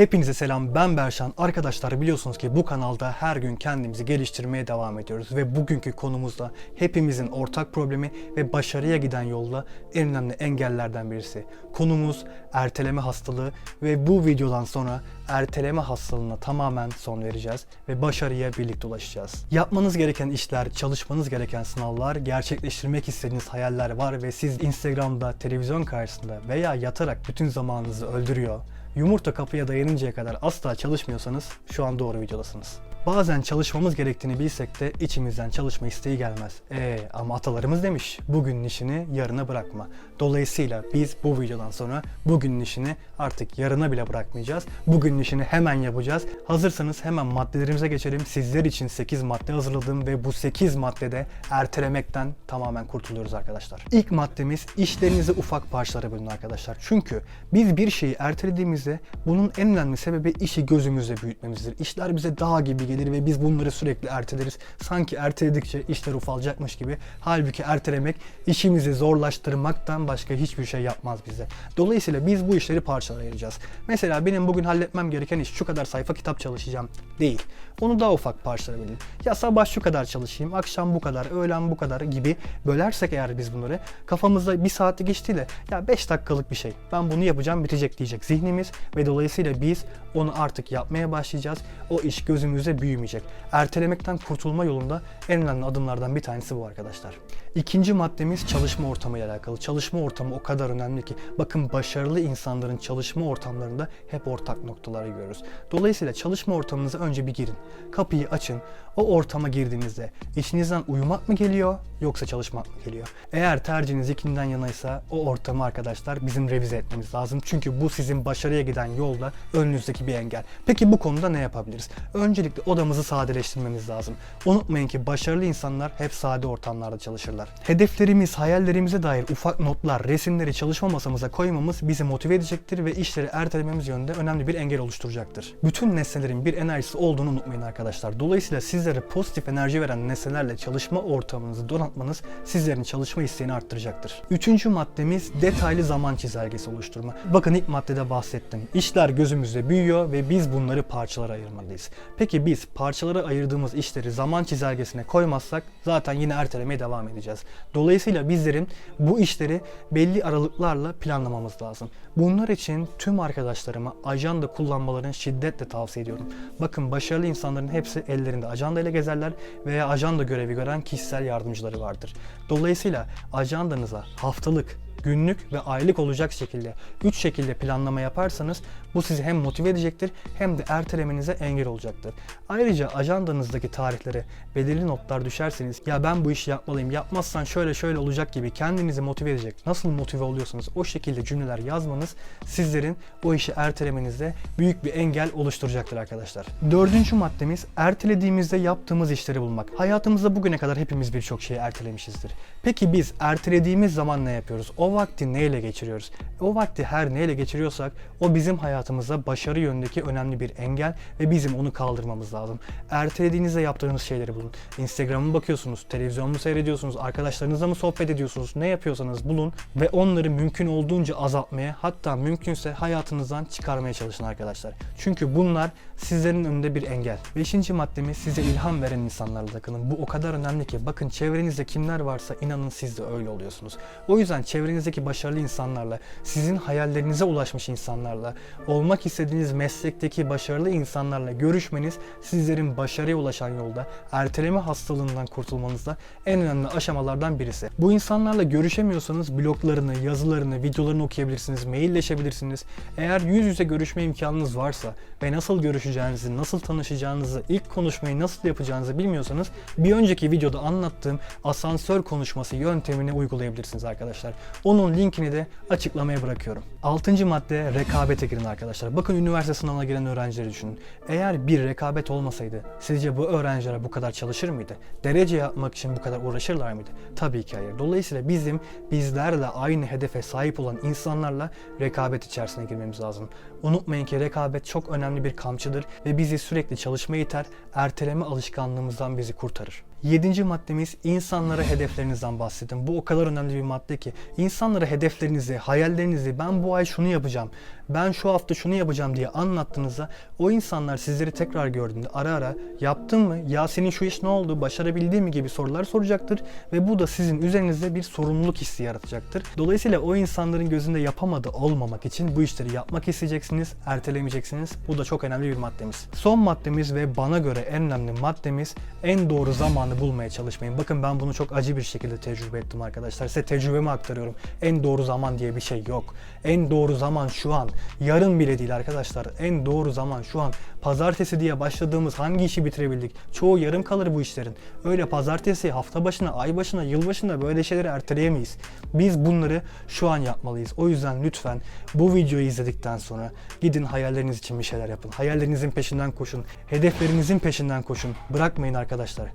Hepinize selam ben Berşan. Arkadaşlar biliyorsunuz ki bu kanalda her gün kendimizi geliştirmeye devam ediyoruz. Ve bugünkü konumuzda hepimizin ortak problemi ve başarıya giden yolda en önemli engellerden birisi. Konumuz erteleme hastalığı ve bu videodan sonra erteleme hastalığına tamamen son vereceğiz ve başarıya birlikte ulaşacağız. Yapmanız gereken işler, çalışmanız gereken sınavlar, gerçekleştirmek istediğiniz hayaller var ve siz Instagram'da, televizyon karşısında veya yatarak bütün zamanınızı öldürüyor. Yumurta kapıya dayanıncaya kadar asla çalışmıyorsanız şu an doğru videodasınız. Bazen çalışmamız gerektiğini bilsek de içimizden çalışma isteği gelmez. Ee ama atalarımız demiş bugünün işini yarına bırakma. Dolayısıyla biz bu videodan sonra bugünün işini artık yarına bile bırakmayacağız. Bugünün işini hemen yapacağız. Hazırsanız hemen maddelerimize geçelim. Sizler için 8 madde hazırladım ve bu 8 maddede ertelemekten tamamen kurtuluyoruz arkadaşlar. İlk maddemiz işlerinizi ufak parçalara bölün arkadaşlar. Çünkü biz bir şeyi ertelediğimizde bunun en önemli sebebi işi gözümüzde büyütmemizdir. İşler bize dağ gibi gelir ve biz bunları sürekli erteleriz. Sanki erteledikçe işler ufalacakmış gibi. Halbuki ertelemek işimizi zorlaştırmaktan başka hiçbir şey yapmaz bize. Dolayısıyla biz bu işleri parçalara ayıracağız. Mesela benim bugün halletmem gereken iş şu kadar sayfa kitap çalışacağım değil. Onu daha ufak parçalara bölün. Ya sabah şu kadar çalışayım, akşam bu kadar, öğlen bu kadar gibi bölersek eğer biz bunları kafamızda bir saatlik iş değil de ya 5 dakikalık bir şey. Ben bunu yapacağım bitecek diyecek zihnimiz ve dolayısıyla biz onu artık yapmaya başlayacağız. O iş gözümüzde büyümeyecek. Ertelemekten kurtulma yolunda en önemli adımlardan bir tanesi bu arkadaşlar. İkinci maddemiz çalışma ortamı ile alakalı. Çalışma ortamı o kadar önemli ki bakın başarılı insanların çalışma ortamlarında hep ortak noktaları görürüz. Dolayısıyla çalışma ortamınıza önce bir girin. Kapıyı açın. O ortama girdiğinizde içinizden uyumak mı geliyor yoksa çalışmak mı geliyor? Eğer tercihiniz ikinden yanaysa o ortamı arkadaşlar bizim revize etmemiz lazım. Çünkü bu sizin başarıya giden yolda önünüzdeki bir engel. Peki bu konuda ne yapabiliriz? Öncelikle odamızı sadeleştirmemiz lazım. Unutmayın ki başarılı insanlar hep sade ortamlarda çalışırlar. Hedeflerimiz, hayallerimize dair ufak notlar, resimleri çalışma masamıza koymamız bizi motive edecektir ve işleri ertelememiz yönünde önemli bir engel oluşturacaktır. Bütün nesnelerin bir enerjisi olduğunu unutmayın arkadaşlar. Dolayısıyla sizlere pozitif enerji veren nesnelerle çalışma ortamınızı donatmanız sizlerin çalışma isteğini arttıracaktır. Üçüncü maddemiz detaylı zaman çizelgesi oluşturma. Bakın ilk maddede bahsettim. İşler gözümüzde büyüyor ve biz bunları parçalara ayırmalıyız. Peki biz parçalara ayırdığımız işleri zaman çizelgesine koymazsak zaten yine ertelemeye devam edeceğiz. Dolayısıyla bizlerin bu işleri belli aralıklarla planlamamız lazım. Bunlar için tüm arkadaşlarıma ajanda kullanmalarını şiddetle tavsiye ediyorum. Bakın başarılı insanların hepsi ellerinde ajanda ile gezerler veya ajanda görevi gören kişisel yardımcıları vardır. Dolayısıyla ajandanıza haftalık, günlük ve aylık olacak şekilde 3 şekilde planlama yaparsanız bu sizi hem motive edecektir hem de ertelemenize engel olacaktır. Ayrıca ajandanızdaki tarihlere belirli notlar düşerseniz ya ben bu işi yapmalıyım yapmazsan şöyle şöyle olacak gibi kendinizi motive edecek. Nasıl motive oluyorsanız o şekilde cümleler yazmanız sizlerin o işi ertelemenizde büyük bir engel oluşturacaktır arkadaşlar. Dördüncü maddemiz ertelediğimizde yaptığımız işleri bulmak. Hayatımızda bugüne kadar hepimiz birçok şeyi ertelemişizdir. Peki biz ertelediğimiz zaman ne yapıyoruz? O vakti neyle geçiriyoruz? O vakti her neyle geçiriyorsak o bizim hayatımızda başarı yönündeki önemli bir engel ve bizim onu kaldırmamız lazım. Ertelediğinizde yaptığınız şeyleri bulun. Instagram'a bakıyorsunuz, televizyon mu seyrediyorsunuz, arkadaşlarınızla mı sohbet ediyorsunuz, ne yapıyorsanız bulun ve onları mümkün olduğunca azaltmaya hatta mümkünse hayatınızdan çıkarmaya çalışın arkadaşlar. Çünkü bunlar sizlerin önünde bir engel. Beşinci maddemiz size ilham veren insanlarla takılın. Bu o kadar önemli ki bakın çevrenizde kimler varsa inanın siz de öyle oluyorsunuz. O yüzden çevrenizdeki başarılı insanlarla, sizin hayallerinize ulaşmış insanlarla, olmak istediğiniz meslekteki başarılı insanlarla görüşmeniz sizlerin başarıya ulaşan yolda erteleme hastalığından kurtulmanızda en önemli aşamalardan birisi. Bu insanlarla görüşemiyorsanız bloglarını, yazılarını, videolarını okuyabilirsiniz, mailleşebilirsiniz. Eğer yüz yüze görüşme imkanınız varsa ve nasıl görüşeceğinizi, nasıl tanışacağınızı, ilk konuşmayı nasıl yapacağınızı bilmiyorsanız bir önceki videoda anlattığım asansör konuşması yöntemini uygulayabilirsiniz arkadaşlar. Onun linkini de açıklamaya bırakıyorum. Altıncı madde rekabete girin arkadaşlar. Bakın üniversite sınavına giren öğrencileri düşünün. Eğer bir rekabet olmasaydı sizce bu öğrenciler bu kadar çalışır mıydı? Derece yapmak için bu kadar uğraşırlar mıydı? Tabii ki hayır. Dolayısıyla bizim bizlerle aynı hedefe sahip olan insanlarla rekabet içerisine girmemiz lazım. Unutmayın ki rekabet çok önemli bir kamçıdır ve bizi sürekli çalışmaya iter, erteleme alışkanlığımızdan bizi kurtarır. Yedinci maddemiz insanlara hedeflerinizden bahsedin. Bu o kadar önemli bir madde ki. İnsanlara hedeflerinizi, hayallerinizi ben bu ay şunu yapacağım, ben şu hafta şunu yapacağım diye anlattığınızda o insanlar sizleri tekrar gördüğünde ara ara yaptın mı, ya senin şu iş ne oldu, başarabildin mi gibi sorular soracaktır ve bu da sizin üzerinizde bir sorumluluk hissi yaratacaktır. Dolayısıyla o insanların gözünde yapamadı olmamak için bu işleri yapmak isteyeceksiniz, ertelemeyeceksiniz. Bu da çok önemli bir maddemiz. Son maddemiz ve bana göre en önemli maddemiz en doğru zamanı bulmaya çalışmayın. Bakın ben bunu çok acı bir şekilde tecrübe ettim arkadaşlar. Size tecrübemi aktarıyorum. En doğru zaman diye bir şey yok. En doğru zaman şu an. Yarın bile değil arkadaşlar. En doğru zaman şu an. Pazartesi diye başladığımız hangi işi bitirebildik? Çoğu yarım kalır bu işlerin. Öyle pazartesi, hafta başına, ay başına, yıl başına böyle şeyleri erteleyemeyiz. Biz bunları şu an yapmalıyız. O yüzden lütfen bu videoyu izledikten sonra gidin hayalleriniz için bir şeyler yapın. Hayallerinizin peşinden koşun. Hedeflerinizin peşinden koşun. Bırakmayın arkadaşlar.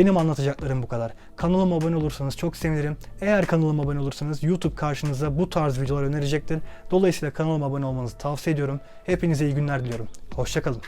Benim anlatacaklarım bu kadar. Kanalıma abone olursanız çok sevinirim. Eğer kanalıma abone olursanız YouTube karşınıza bu tarz videolar önerecektir. Dolayısıyla kanalıma abone olmanızı tavsiye ediyorum. Hepinize iyi günler diliyorum. Hoşçakalın.